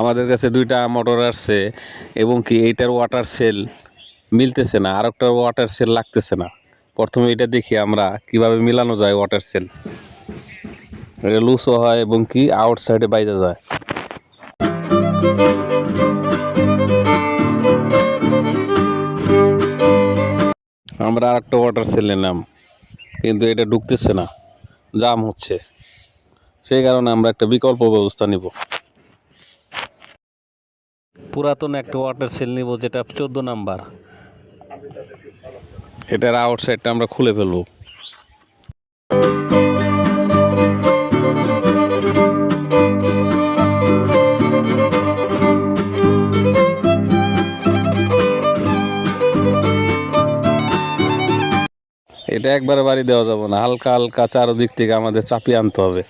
আমাদের কাছে দুইটা মোটর আসছে এবং কি এইটার ওয়াটার সেল মিলতেছে না আর একটা ওয়াটার সেল লাগতেছে না। প্রথমে এটা দেখি আমরা কীভাবে মিলানো যায় ওয়াটার সেল এটা লুজও হয় এবং কি আউটসাইডে বাইরে যায়। আমরা আর একটা ওয়াটার সেল নিলাম কিন্তু এটা ঢুকতেছে না, জাম হচ্ছে। সেই কারণে আমরা একটা বিকল্প ব্যবস্থা নিব। পুরাতন একটা ওয়াটার সেল নিব, যেটা চোদ্দ নাম্বার। এটার আউটসাইডটা আমরা খুলে ফেলব। এটা একবারে বাড়ি দেওয়া যাবে না, হালকা হালকা চারদিক থেকে আমাদের চাপিয়ে আনতে হবে।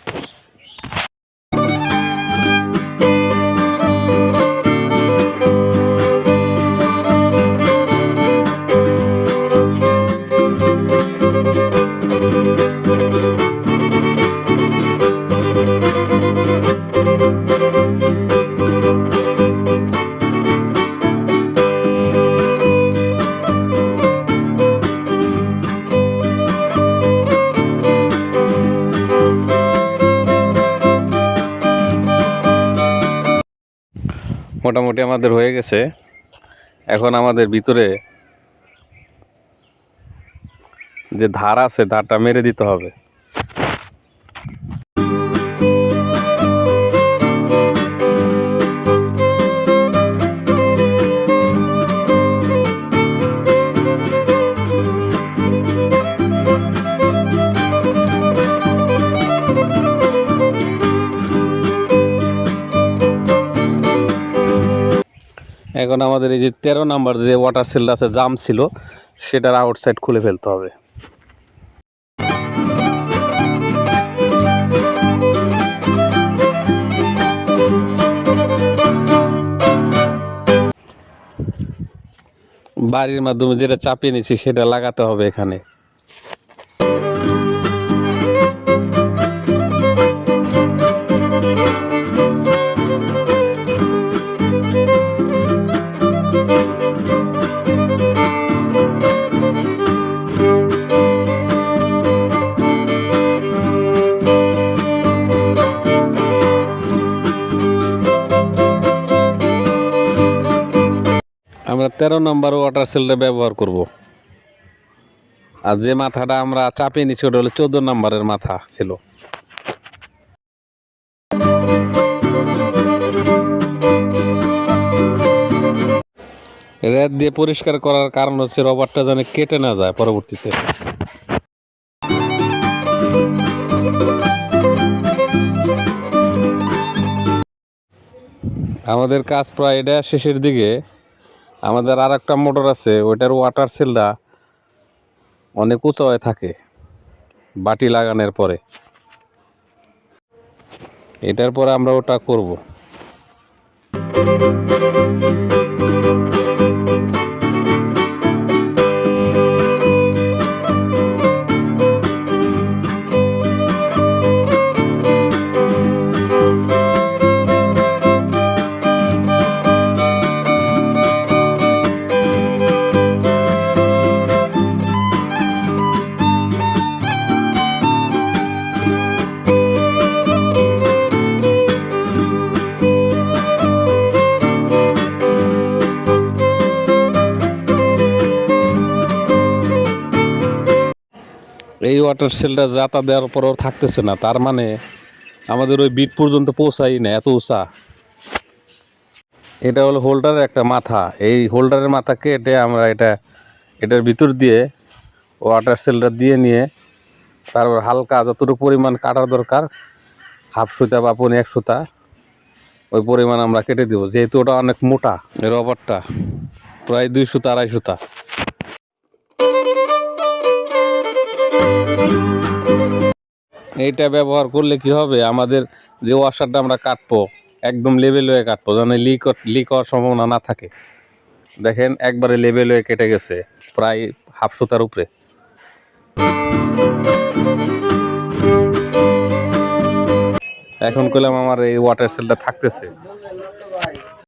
মোটামুটি আমাদের হয়ে গেছে। এখন আমাদের ভিতরে যে ধার আছে ধারটা মেরে দিতে হবে। এখন আমাদের এই যে তেরো নাম্বার যে ওয়াটার সিল্ড আছে, জাম ছিল, সেটার আউটসাইড খুলে ফেলতে হবে। বাড়ির মাধ্যমে যেটা চাপিয়ে নিছি সেটা লাগাতে হবে এখানে। আমরা তেরো নম্বর ওয়াটার সেলটা ব্যবহার করব। আর যে মাথাটা আমরা চাপিয়ে নিচ্ছি ওটা হলো চোদ্দ নম্বরের মাথা ছিল। রেত দিয়ে পরিষ্কার করার কারণ হচ্ছে রবারটা যেন কেটে না যায় পরবর্তীতে। আমাদের কাজ প্রায় এটা শেষের দিকে। আমাদের আর একটা মোটর আছে, ওইটার ওয়াটার সেলটা অনেক উঁচু হয়ে থাকে, বাটি লাগানোর পরে। এটার পরে আমরা ওটা করব। এই ওয়াটার সেলটা যাতা দেওয়ার পরেও থাকতেছে না, তার মানে আমাদের ওই বিট পর্যন্ত পৌঁছাই না, এত উঁচা। এটা হলো হোল্ডারের একটা মাথা, এই হোল্ডারের মাথা কেটে আমরা এটা, এটার ভিতর দিয়ে ওয়াটার সেলটা দিয়ে নিয়ে তারপর হালকা যতটুকু পরিমাণ কাটার দরকার হাফ সুতা বা পনি এক সুতা, ওই পরিমাণ আমরা কেটে দেবো, যেহেতু ওটা অনেক মোটা। রবারটা প্রায় দুই সুতা, আড়াই সুতা। এইটা ব্যবহার করলে কি হবে? আমাদের যে ওয়াশারটা আমরা কাটবো, একদম লেভেল হয়ে কাটবো, যেন লিক লিক হওয়ার সম্ভাবনা না থাকে। দেখেন, একবারে লেভেল হয়ে কেটে গেছে, প্রায় হাফ সুতার উপরে। এখন কইলাম আমার এই ওয়াটার সেলটা থাকতেছে।